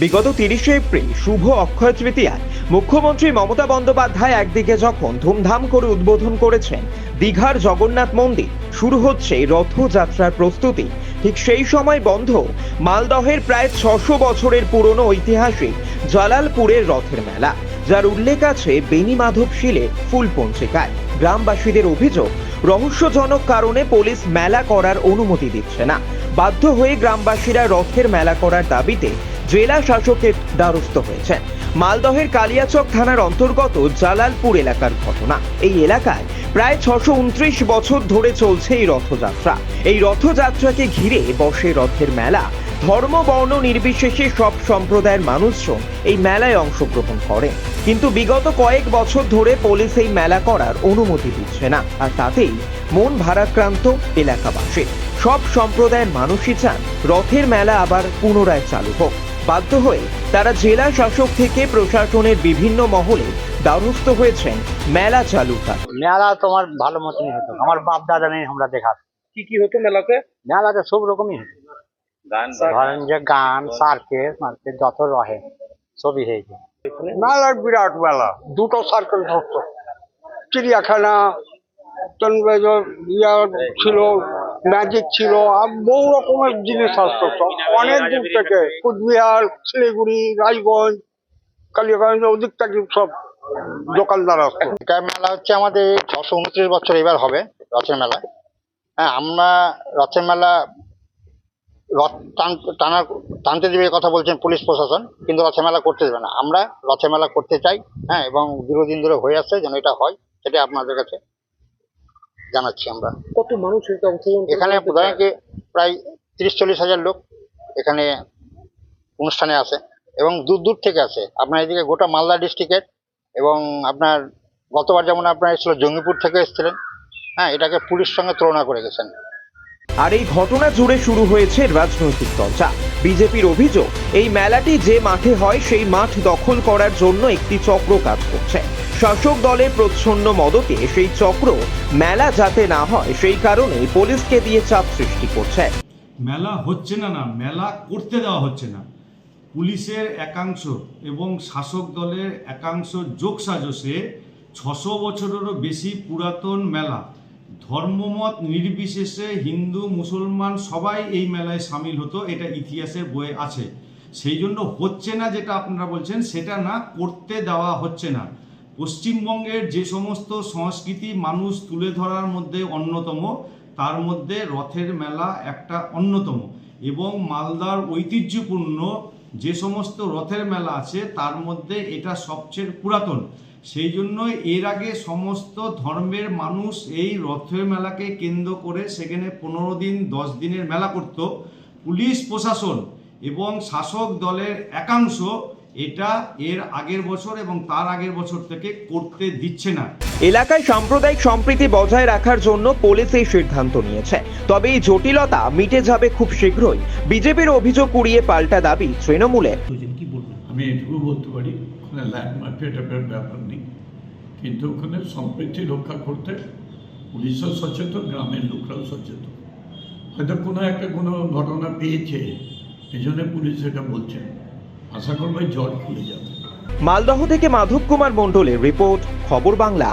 বিগত তিরিশে এপ্রিল শুভ অক্ষয় তৃতীয়ায় মুখ্যমন্ত্রী মমতা বন্দ্যোপাধ্যায় একদিকে যখন ধুমধাম করে উদ্বোধন করেছেন দীঘার জগন্নাথ মন্দির, শুরু হচ্ছে রথযাত্রার প্রস্তুতি। ঠিক সেই সময় বন্ধ মালদহের প্রায় ছশো বছরের পুরনো ঐতিহাসিক জালালপুরের রথের মেলা, যার উল্লেখ আছে বেনি মাধব শিলে ফুল পঞ্চিকায়। গ্রামবাসীদের অভিযোগ, রহস্যজনক কারণে পুলিশ মেলা করার অনুমতি দিচ্ছে না। বাধ্য হয়ে গ্রামবাসীরা রথের মেলা করার দাবিতে জেলা শাসকের দ্বারস্থ হয়েছেন। মালদহের কালিয়াচক থানার অন্তর্গত জালালপুর এলাকার ঘটনা। এই এলাকায় প্রায় ছশো উনত্রিশ বছর ধরে চলছে এই রথযাত্রা। এই রথযাত্রাকে ঘিরে বসে রথের মেলা। ধর্ম, বর্ণ নির্বিশেষে সব সম্প্রদায়ের মানুষজন এই মেলায় অংশগ্রহণ করে কিন্তু বিগত কয়েক বছর ধরে পুলিশ এই মেলা করার অনুমতি দিচ্ছে না। আর তাতেই মন ভারাক্রান্ত এলাকাবাসী। সব সম্প্রদায়ের মানুষই চান রথের মেলা আবার পুনরায় চালু হোক। বাধ্য হয়ে তারা জেলা শাসক থেকে প্রশাসনের বিভিন্ন মহলে দ্বারস্থ হয়েছেন। মেলা চালু থাকুন মেলা তোমার ভালো মতনই হতো। আমার বাপ দাদা নেই আমরা দেখা। কি কি হতো মেলাতে? মেলাতে সব রকমই হতো। ধরেন যে গান সার্কেস মার্কেট যত রহে সবই হয়েছে মেলার বিরাট মেলা। দুটো সার্কেল থাকতো চিড়িয়াখানা ছিল ম্যাজিক ছিল, আর বহু রকমের জিনিস আসতো সব। অনেক দূর থেকে কুচবিহার, শিলিগুড়ি রায়গঞ্জ কালিয়াগঞ্জ ওদিক থেকে সব দোকানদার আসতো। মেলা হচ্ছে আমাদের ছশো উনত্রিশ বছর এবার হবে, রথের মেলা। হ্যাঁ আমরা রথের মেলা রথ টান- টানার, টানতে দেবে কথা বলছেন পুলিশ প্রশাসন, কিন্তু রথের মেলা করতে দেবে না। আমরা রথের মেলা করতে চাই হ্যাঁ এবং দীর্ঘদিন ধরে হয়ে আসছে যেন এটা হয় সেটা আপনাদের কাছে জানাচ্ছি আমরা। কত মানুষ এখানে প্রধানকে প্রায় তিরিশ চল্লিশ হাজার লোক এখানে অনুষ্ঠানে আসে এবং দূর দূর থেকে আসে আপনার এদিকে গোটা মালদা ডিস্ট্রিক্টের এবং আপনার গতবার যেমন আপনার এসেছিল জঙ্গিপুর থেকে এসেছিলেন হ্যাঁ এটাকে পুলিশ সঙ্গে তুলনা করে গেছেন। আর এই ঘটনা জুড়ে শুরু হয়েছে রাজনৈতিক চর্চা। বিজেপির অভিযোগ এই মেলাটি যে মাঠে হয় সেই মাঠ দখল করার জন্য একটি চক্র কাজ করছে। শাসক দলের প্রচ্ছন্ন মদতে সেই চক্র মেলা যাতে না হয়, সেই কারণে পুলিশকে দিয়ে চাপ সৃষ্টি করছে। মেলা হচ্ছে না না, মেলা করতে দেওয়া হচ্ছে না। পুলিশের একাংশ এবং শাসক দলের একাংশ যোগসাজশে ছশো বছরেরও বেশি পুরাতন মেলা। ধর্মমত নির্বিশেষে হিন্দু, মুসলমান সবাই এই মেলায় সামিল হতো, এটা ইতিহাসের বইয়ে আছে। সেই জন্য হচ্ছে না যেটা আপনারা বলছেন, সেটা না করতে দেওয়া হচ্ছে না। পশ্চিমবঙ্গের যে সমস্ত সংস্কৃতি মানুষ তুলে ধরার মধ্যে অন্যতম, তার মধ্যে রথের মেলা একটা অন্যতম এবং মালদার ঐতিহ্যপূর্ণ যে সমস্ত রথের মেলা আছে, তার মধ্যে এটা সবচেয়ে পুরাতন। সেই জন্য এর আগে সমস্ত ধর্মের মানুষ এই রথের মেলাকে কেন্দ্র করে সেখানে পনেরো দিন, দশ দিনের মেলা করত। পুলিশ, প্রশাসন এবং শাসক দলের একাংশ এটা এর আগের বছর এবং তার আগের বছর থেকে করতে দিচ্ছে না। এলাকায় সাম্প্রদায়িক সম্প্রীতি বজায় রাখার জন্য পুলিশ এই সিদ্ধান্ত নিয়েছে। তবে এই জটিলতা মিটে যাবে খুব শীঘ্রই। বিজেপির অভিযোগ কুড়িয়ে পাল্টা দাবি তৃণমূলের আমি এটুকু বলতে পারি ওখানে ল্যান্ড মার্কেট টাইপের ব্যাপার নেই। কিন্তু ওখানে সম্প্রীতি রক্ষা করতে পুলিশও সচেতন গ্রামের লোকরাও সচেতন। হয়তো কোনো একটা কোনো ঘটনা পেয়েছে এই জন্য পুলিশ এটা বলছে। আশা করব খুলে যাবে। মালদহ থেকে মাধব কুমার মণ্ডলের রিপোর্ট খবর বাংলা।